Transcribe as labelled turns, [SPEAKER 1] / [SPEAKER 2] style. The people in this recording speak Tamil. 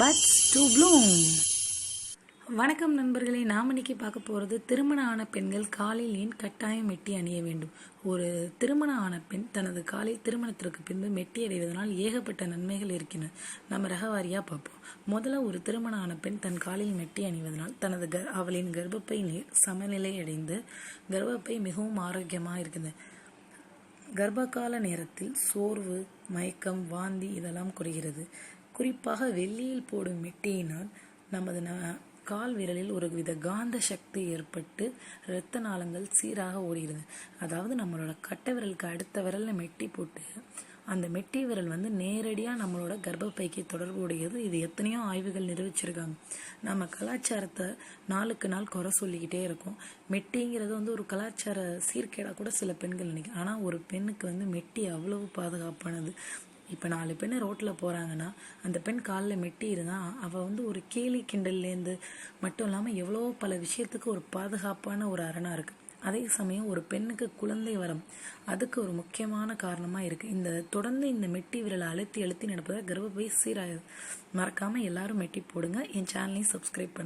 [SPEAKER 1] பட்ஸ் டு ப்ளூம் வணக்கம் நண்பர்களே நாம் இன்னைக்கு பார்க்க போகிறது திருமண ஆன பெண்கள் காலில் ஏன் கட்டாயம் மெட்டி அணிய வேண்டும்? ஒரு திருமண ஆன பெண் தனது காலில் திருமணத்திற்கு பின்பு மெட்டி அடைவதனால் ஏகப்பட்ட நன்மைகள் இருக்கின்றன. நம்ம ரகவாரியாக பார்ப்போம். முதல்ல ஒரு திருமண ஆன பெண் தன் காலில் மெட்டி அணிவதனால் தனது கர் அவளின் கர்ப்பப்பை நீர் சமநிலை அடைந்து கர்ப்பப்பை மிகவும் ஆரோக்கியமாக இருக்குது கர்ப்பகால நேரத்தில் சோர்வு மயக்கம் வாந்தி இதெல்லாம் குறைகிறது. குறிப்பாக வெள்ளியில் போடும் மெட்டியினால் நமது ந- கால் விரலில் ஒரு வித காந்த சக்தி ஏற்பட்டு இரத்த நாளங்கள் சீராக ஓடுகிறது. அதாவது நம்மளோட கட்டை விரலுக்கு அடுத்த விரலில் மெட்டி போட்டு அந்த மெட்டி விரல் வந்து நேரடியாக நம்மளோட கர்ப்பப்பைக்கு தொடர்புடையது இது எத்தனையோ ஆய்வுகள் நிரூபிச்சிருக்காங்க. நம்ம கலாச்சாரத்தை நாளுக்கு நாள் குறை சொல்லிக்கிட்டே இருக்கோம். மெட்டிங்கிறது வந்து ஒரு கலாச்சார சீர்கேடாக கூட சில பெண்கள் நினைக்கும் ஆனால் ஒரு பெண்ணுக்கு வந்து மெட்டி அவ்வளவு பாதுகாப்பானது. இப்போ நாலு பெண் ரோட்டில் போகிறாங்கன்னா அந்த பெண் காலில் மெட்டி இருந்தால் அவள் வந்து ஒரு கேலி கிண்டல்லேருந்து மட்டும் இல்லாமல் எவ்வளோ பல விஷயத்துக்கு ஒரு பாதுகாப்பான ஒரு அரணாக இருக்குது அதே சமயம் ஒரு பெண்ணுக்கு குழந்தை வரம் அதுக்கு ஒரு முக்கியமான காரணமாக இருக்குது இந்த தொடர்ந்து இந்த மெட்டி விரலை அழுத்தி அழுத்தி நடப்பதை கர்ப்பப்பை சீராக மறக்காமல் எல்லாரும் மெட்டி போடுங்க. என் சேனலையும் சப்ஸ்கிரைப் பண்ணுங்கள்